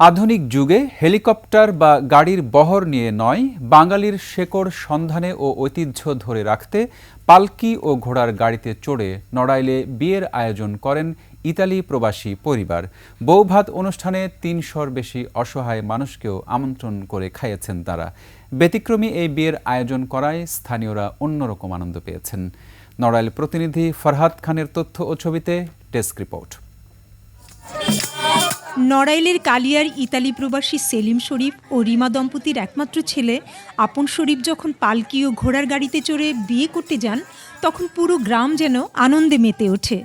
আধুনিক যুগে হেলিকপ্টার বা গাড়ির বহর নিয়ে নয়, বাঙালির শেকড় সন্ধানে ও ঐতিহ্য ধরে রাখতে পালকি ও ঘোড়ার গাড়িতে চড়ে নড়াইলে বিয়ের আয়োজন করেন ইতালি প্রবাসী পরিবার। বৌভাত অনুষ্ঠানে তিনশোর বেশি অসহায় মানুষকেও আমন্ত্রণ করে খাইয়েছেন তারা। ব্যতিক্রমী এই বিয়ের আয়োজন করায় স্থানীয়রা অন্যরকম আনন্দ পেয়েছেন। নড়াইল প্রতিনিধি ফরহাদ খানের তথ্য ও ছবিতে ডেস্ক রিপোর্ট। নড়াইলের কালিয়ার ইতালি প্রবাসী সেলিম শরীফ ও রিমা দম্পতির একমাত্র ছেলে আপন শরীফ যখন পালকি ও ঘোড়ার গাড়িতে চড়ে বিয়ে করতে যান তখন পুরো গ্রাম যেন আনন্দে মেতে ওঠে।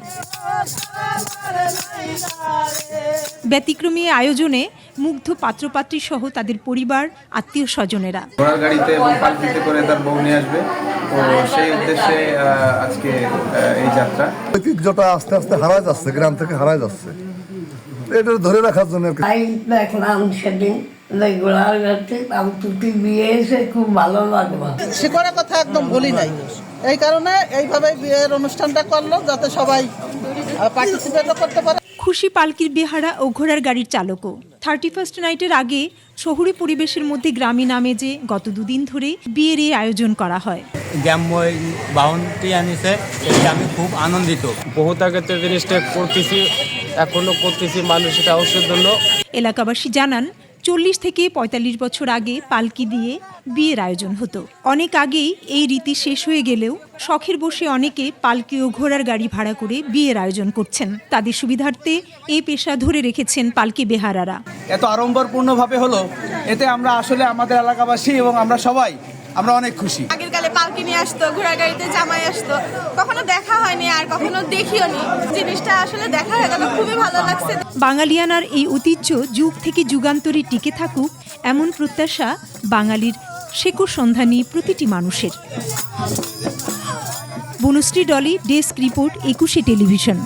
ব্যতিক্রমী আয়োজনে মুগ্ধ পাত্রপাত্রী সহ তাদের পরিবার আত্মীয় স্বজনেরা। ঘোড়ার গাড়িতে এবং পালকিতে করে তার বউ নিয়ে আসবে। তো সেই উদ্দেশ্যে আজকে এই যাত্রা। ঐতিহ্যটা আস্তে আস্তে হারায় যাচ্ছে গ্রাম থেকে হারায় যাচ্ছে। এটা ধরে রাখার জন্য আর কি। তাই দেখলাম সেদিন ঘোড়ার গাড়িতে আমি টুটি বিয়ে এসে খুব ভালো লাগল শিকড়ের কথা একদম ভুলি নাই। এই কারণে এইভাবে বিয়ের অনুষ্ঠানটা করল যাতে সবাই পার্টিসিপেটও করতে পারে। খুশি পালকির বেহারা ও ঘোড়ার গাড়ির চালকও। থার্টি ফার্স্ট নাইটের আগে শহুরে পরিবেশের মধ্যে গ্রামে নামে নামেজে গত দুদিন ধরে বিয়ের এই আয়োজন করা হয়। বাউন্টি আনিছে আমি খুব আনন্দিত। বহুত আগে জিনিসটা করতেছি এখনও করতেছি মানুষ এটা অবশ্যই জন্য এলাকাবাসী জানান চল্লিশ থেকে পঁয়তাল্লিশ বছর আগে পালকি দিয়ে বিয়ের আয়োজন হতো। অনেক আগেই এই রীতি শেষ হয়ে গেলেও শখের বসে অনেকে পালকি ও ঘোড়ার গাড়ি ভাড়া করে বিয়ের আয়োজন করছেন। তাদের সুবিধার্থে এই পেশা ধরে রেখেছেন পালকি বেহারারা। এত আড়ম্বরপূর্ণভাবে হলো এতে আমরা আসলে আমাদের এলাকাবাসী এবং আমরা সবাই আমরা অনেক খুশি। পালকি নিয়ে আসতো ঘোড়া গাড়িতে জামাই আসতো। কখনো দেখা হয়নি আর কখনো দেখিও নি। জিনিসটা আসলে দেখা হয়ে গেল, খুবই ভালো লাগছে। বাঙালিয়ানার এই ঐতিহ্য যুগ থেকে যুগান্তরে টিকে থাকুক, এমন প্রত্যাশা বাঙালির শেকু সন্ধানী প্রতিটি মানুষের। Banashree Dolly, desk report, Ekushey television.